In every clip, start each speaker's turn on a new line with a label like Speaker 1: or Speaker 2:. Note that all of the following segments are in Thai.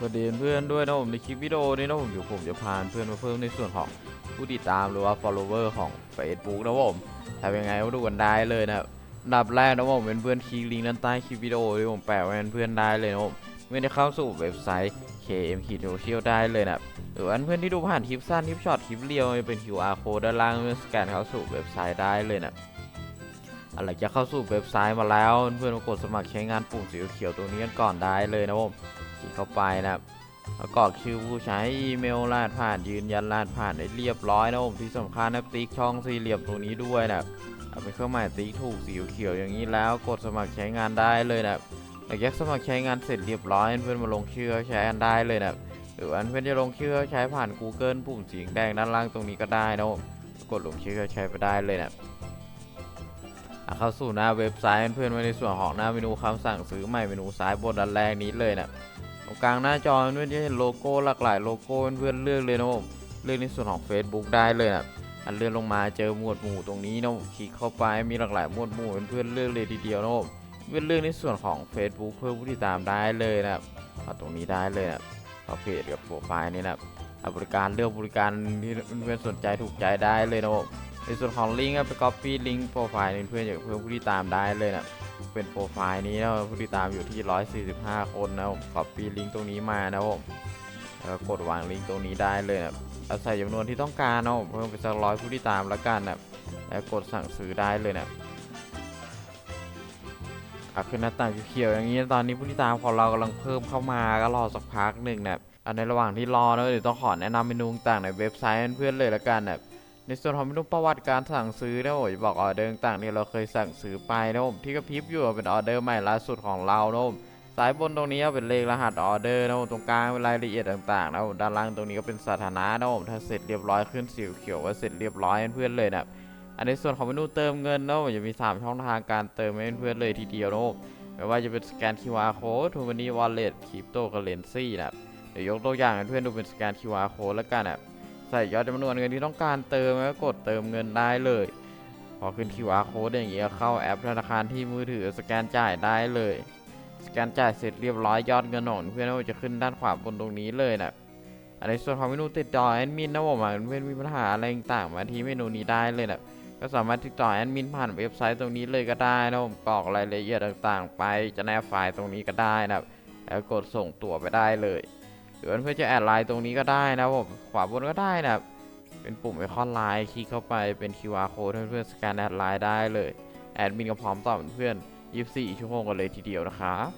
Speaker 1: สวัสดีเพื่อนด้วยนะผมในคลิปวิดีโอนี้นะผมเดี๋ยวผมจะพาเพื่อนมาเพิ่มในส่วนของผู้ติดตามหรือว่า follower ของ Facebook นะผมทำยังไงก็ดูกันได้เลยนะครับดับแรกนะผมเป็นเพื่อนคลิกลิงก์ด้านใต้คลิปวิดีโอที่ผมแปะไว้เป็นเพื่อนได้เลยนะผมไม่ได้เข้าสู่เว็บไซต์ KM k i t o c i a l ได้เลยนะหรือว่าเพื่อนที่ดูผ่านคลิปสั้นคลิปช็อตคลิปเรียวเป็น QR code ด้านล่างเพื่อสแกนเข้าสู่เว็บไซต์ได้เลยนะอะไรจะเข้าสู่เว็บไซต์มาแล้ว เพื่อนๆกดสมัครใช้งานปุ่มสีเขียวตรงนี้กันก่อนได้เลยนะผม ลิกเข้าไปนะครับแล้วกรอกชื่อผู้ใช้อีเมลรหัสผ่านยืนยันรหัสผ่านได้เรียบร้อยนะผมที่สำคัญนะติ๊กช่องสี่เหลี่ยมตรงนี้ด้วยนะเอาเป็นเครื่องหมายติ๊กถูกสีเขียวอย่างนี้แล้วกดสมัครใช้งานได้เลยนะครับหลังจากสมัครใช้งานเสร็จเรียบร้อยเพื่อนมาลงชื่อใช้กันได้เลยนะหรือว่าเพื่อนจะลงชื่อใช้ผ่าน Google ปุ่มสีแดงด้านล่างตรงนี้ก็ได้นะผมกดลงชื่อใช้ไปได้เลยนะเข้าสู่หน้าเว็บไซต์เพื่อนๆไว้ในส่วนของหน้าเมนูคำสั่งซื้อใหม่เมนูซ้ายบนด้านแรกนี้เลยนะ ตรงกลางหน้าจอเพื่อนจะเห็นโลโก้หลากหลายโลโก้เพื่อนเลือกเลยนะผมเลือกในส่วนของ Facebook ได้เลยนะอันเลื่อนลงมาเจอหมวดหมู่ตรงนี้นะผมคลิกเข้าไปมีหลากหลายหมวดหมู่เพื่อนเลือกเลยทีเดียวนะผมเพื่อนเลือกในส่วนของ Facebook เพิ่มผู้ติดตามได้เลยนะครับเอาตรงนี้ได้เลยนะเอาเพจกับโปรไฟล์นี่นะครับบริการเลือกบริการที่เพื่อนสนใจถูกใจได้เลยนะผมในส่วนของลิงก์ไปก็ไป copy ลิงก์โปรไฟล์เพื่อนอยากเพิ่มผู้ติดตามได้เลยนะ เป็นโปรไฟล์นี้นะผู้ติดตามอยู่ที่ 145 คนนะผม copy ลิงก์ตรงนี้มานะผมแล้วกดวางลิงก์ตรงนี้ได้เลยนะเอาใส่จำนวนที่ต้องการนะผมเพิ่มไปสักร้อยผู้ติดตามแล้วกันนะแล้วกดสั่งซื้อได้เลยนะอะขึ้นหน้าต่างเขียวๆอย่างนี้ตอนนี้ผู้ติดตามของเรากำลังเพิ่มเข้ามาก็รอสักพักหนึ่งนะอันในระหว่างที่รอนะเดี๋ยวต้องขอแนะนำเมนูต่างในเว็บไซต์เพื่อนเลยละกันนะ ในส่วนของเมนูประวัติการสั่งซื้อนะผมจะบอกออเดอร์ต่างๆที่เราเคยสั่งซื้อไปนะผมที่กระพริบอยู่เป็นออเดอร์ใหม่ล่าสุดของเรานะผมสายบนตรงนี้เป็นเลขรหัสออเดอร์นะผมตรงกลางเป็นรายละเอียดต่างๆนะผมด้านล่างตรงนี้ก็เป็นสถานะนะผมถ้าเสร็จเรียบร้อยขึ้นสีเขียวว่าเสร็จเรียบร้อยเพื่อนเลยนะอันในส่วนของเมนูเติมเงินนะผมจะมี 3 ช่องทางการเติมให้เพื่อนเลยทีเดียวนะผมไม่ว่าจะเป็นสแกน QR code ทูมันนี่วอลเล็ตคริปโตกับเลนซี่นะเดี๋ยวยกตัวอย่างให้เพื่อนดูเป็นสแกน QR code แล้วกันนะ ใส่ยอดจำนวนเงินที่ต้องการเติมแล้วกดเติมเงินได้เลย พอขึ้น QR code อย่างเงี้ยเข้าแอปธนาคารที่มือถือสแกนจ่ายได้เลย สแกนจ่ายเสร็จเรียบร้อยยอดเงินของเพื่อนก็จะขึ้นด้านขวาบนตรงนี้เลยนะอันในส่วนของเมนูติดต่อแอดมินนะผมเพื่อนมีปัญหาอะไรต่างๆมาที่เมนูนี้ได้เลยนะก็สามารถติดต่อแอดมินผ่านเว็บไซต์ตรงนี้เลยก็ได้นะผมกรอกรายละเอียดต่างๆ ไปจะแนบไฟล์ตรงนี้ก็ได้นะแล้วกดส่งตัวไปได้เลย หรือว่าเพื่อนจะแอดไลน์ตรงนี้ก็ได้นะผมขวาบนก็ได้นะเป็นปุ่มไอคอนไลน์คลิกเข้าไปเป็น QR code เพื่อนสแกนแอดไลน์ได้เลยแอดมินก็พร้อมตอบเพื่อน24ชั่วโมงกันเลยทีเดียวนะครับ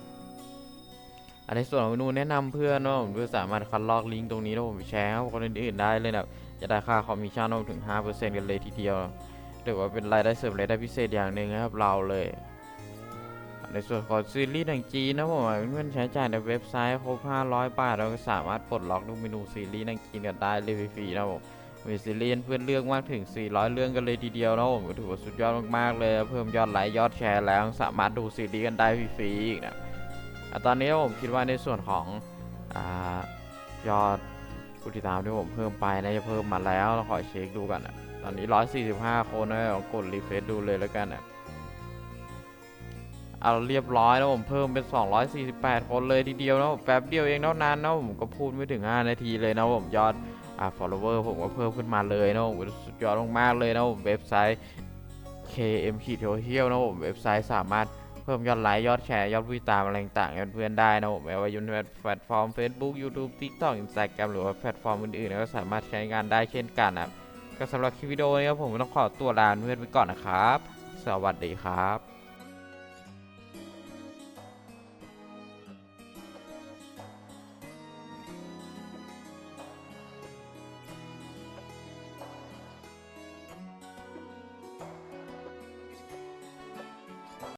Speaker 1: อันในส่วนของนูแนะนำเพื่อนเนาะผมเพื่อนสามารถคัดลอกลิงก์ตรงนี้แล้วผมแชร์ให้คนอื่นๆได้เลยนะจะได้ค่าคอมมิชชั่นถึง5%กันเลยทีเดียวหรือว่าเป็นรายได้เสริมรายได้พิเศษอย่างหนึ่งนะครับเราเลย ในส่วนของซีรีส์หนังจีนนะผมเพื่อนใช้จ่ายในเว็บไซต์ครบ500 บาท เราก็สามารถปลดล็อกดูเมนูซีรีส์หนังจีนกันได้เลยฟรีๆนะผมมีซีรีส์เพื่อนเลือกมากถึง 400 เรื่องกันเลยทีเดียวนะผมก็ถือว่าสุดยอดมากๆเลย เพิ่มยอดไลค์ยอดแชร์แล้วสามารถดูซีรีส์กันได้ฟรีๆอีกนะตอนนี้ผมคิดว่าในส่วนของอยอดผู้ติดตามที่ผมเพิ่มไปนะจะเพิ่มมาแล้วเราขอเช็คดูกันนะตอนนี้ 145 คนนะลองกดรีเฟซดูเลยแล้วกันนะ เอาเรียบร้อยแล้วผมเพิ่มเป็น 248 คนเลยทีเดียวนะผมแป๊บเดียวเองเท่านั้นนะผมก็พูดไม่ถึง 5 นาทีเลยนะผมยอดอ่า follower ผมก็เพิ่มขึ้นมาเลยนะผมสุดยอดมากๆเลยนะผมเว็บไซต์ KM ขีดเที่ยวนะผมเว็บไซต์สามารถเพิ่มยอดไลค์ ยอดแชร์ ยอดผู้ติดตามอะไรต่างๆเพื่อนๆได้นะผมไม่ว่าจะเป็นแพลตฟอร์ม Facebook YouTube TikTok Instagram หรือว่าแพลตฟอร์มอื่นๆก็สามารถใช้งานได้เช่นกันนะก็สำหรับคลิปวิดีโอนี้ครับผมต้องขอตัวลาเพื่อนไปก่อนนะครับ สวัสดีครับ